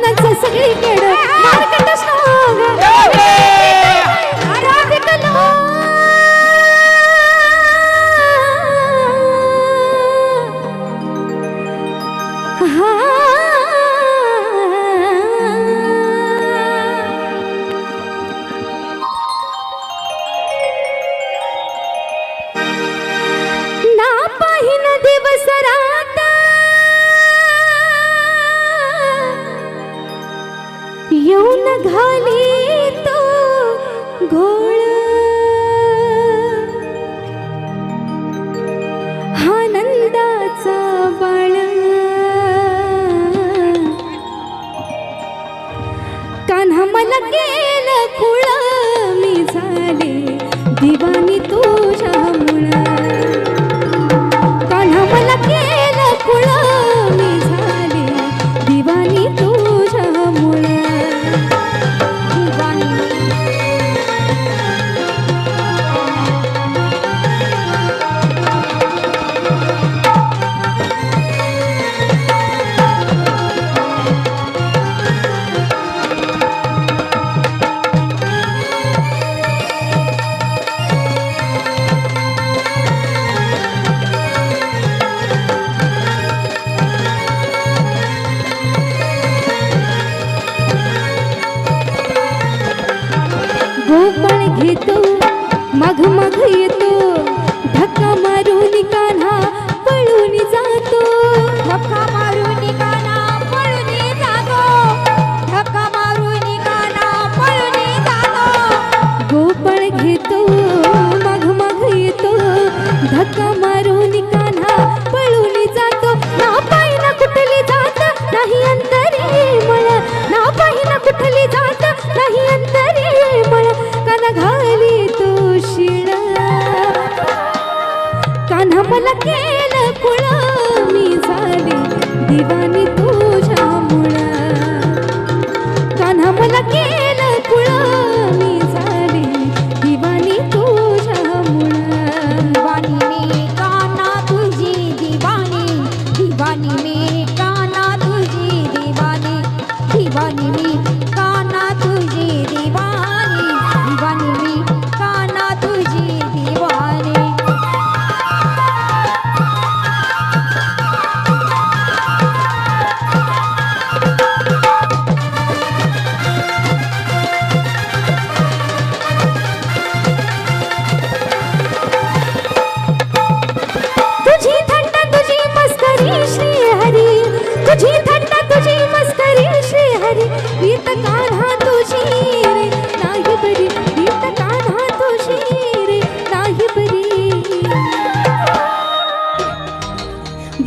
पानांचं सगळी केड घेतो मघ मघ येतो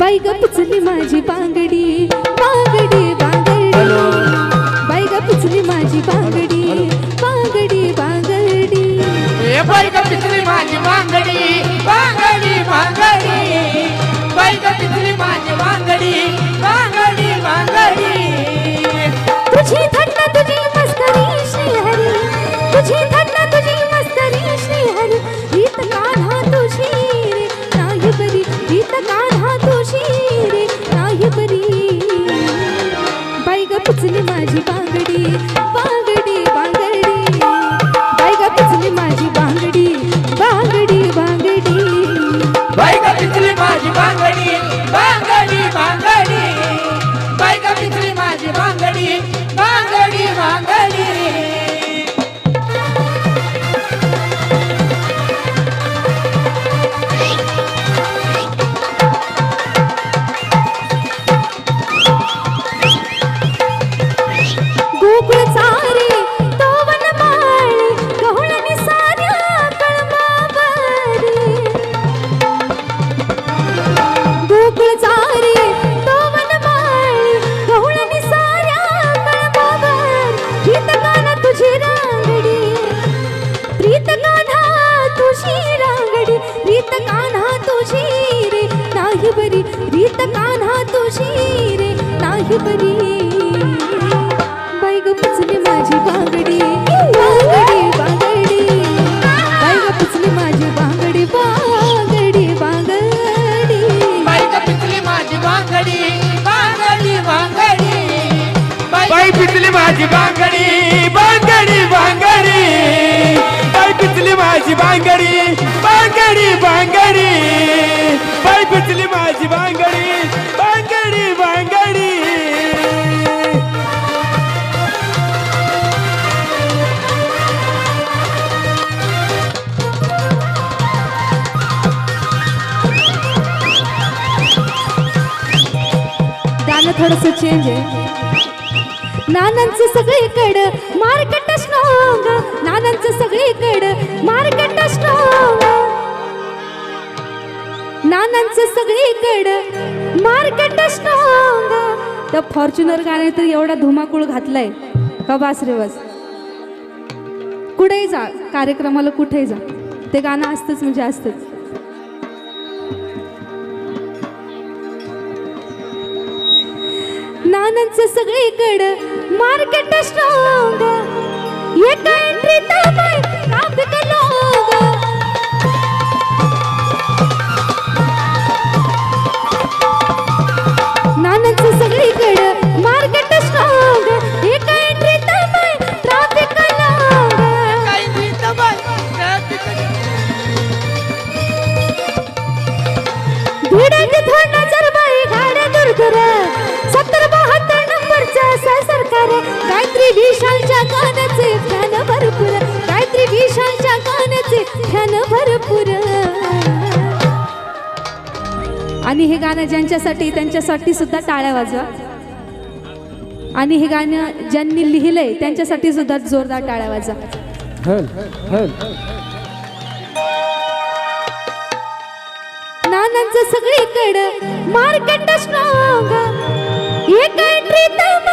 बाई पुचली माझी बांगडी बांगडी बांगडी. बाई पुचली माझी बांगडी बांगडी बांगडी. बाई पुचली माझी बांगडी बांगडी बांगडी. बाई पुचली माझी बांगडी पिचली माझी बांगडी बांगडी बांगडी. बायगा पिचली बागडी बायग पुचली माझी बांगडी बांगडी बांगडी. बायग पुचली बांगडी बांगडी बांगडी. बायग माझी बांगडी बांगडी बांगडी. बाई पिचली माझी बांगडी बांगडी बांगडी. माझी बांगडी बांगडी बांगडी. बाई माझी थोडस चेंज आहे. नानांचं सगळीकडं मार्केट स्ट्रॉंग नानांचं सगळीकडं मार्केट स्ट्रॉंग नानांचं सगळीकडं मार्केट स्ट्रॉंग त्या फॉर्च्युनर गाणे तर एवढा धुमाकूळ घातलाय. का बास रे बस? कुठेही जा कार्यक्रमाला कुठेही जा. ते गाणं असतंच म्हणजे असतंच. नानांचं सगळीकडं. मार्केट स्ट्रॉंग एका एंट्री तमाय ट्रॅफिक लॉंग. नानांचं विशालच्या गाण्याचे फॅन भरपूर. गायत्री विशालच्या गाण्याचे फॅन भरपूर. आणि हे गाणं ज्यांच्यासाठी त्यांच्यासाठी सुद्धा टाळ्या वाजवा. आणि हे गाणं ज्यांनी लिहिलंय त्यांच्यासाठी सुद्धा जोरदार टाळ्या वाजवा. नानांचं सगळीकडं मार्केट स्ट्रॉंग एक एंट्री तमाय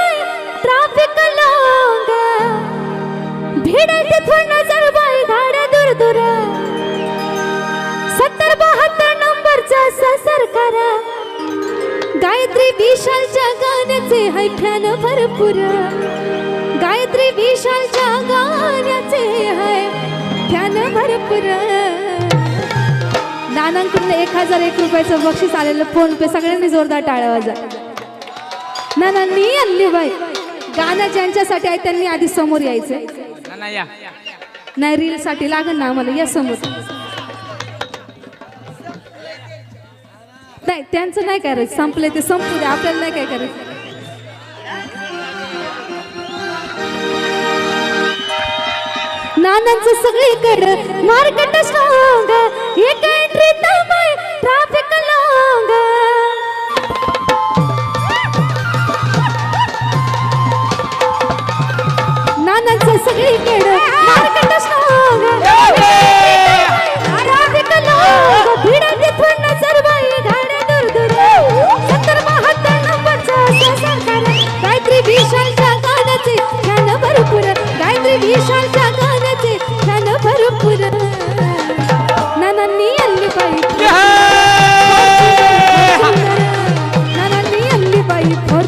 भिडे तिथून नजर बाई गाड्या दूर दूर. सत्तर बहात्तर नंबरचा असा सरकार गायत्री विशालच्या गाण्याचे हाय भरपूर. गायत्री विशालच्या गाण्याचे हाय फॅन भरपूर. नानांकडून एक हजार एक रुपयाचं बक्षीस आलेलं फोन पे सगळ्यांनी जोरदार टाळ्या जा नानांनी आणली बाई. गाणं ज्यांच्यासाठी आहे त्यांनी आधी समोर यायचं नाही रील साठी लागेल ना आम्हाला या समोर. नाही त्यांचं नाही करायचं. संपले ते संपू दे. आपल्याला नाही काय करायचं. नानांचं सगळीकडं मार्केट स्ट्रॉंग एक एंट्री तर ट्रॅफिक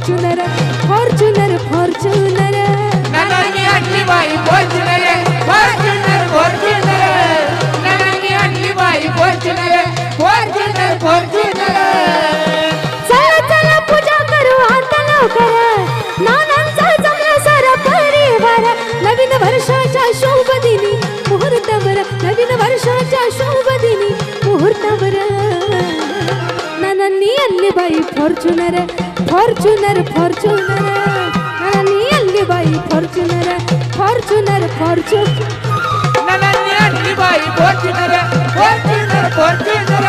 बाई बाई फॉर्च्युनर फॉर्च्युनर फॉर्च्युनर नानांनी आणली बाई फॉर्च्युनर फॉर्च्युनर फॉर्च्युनर नानांनी आणली बाई फॉर्च्युनर फॉर्च्युनर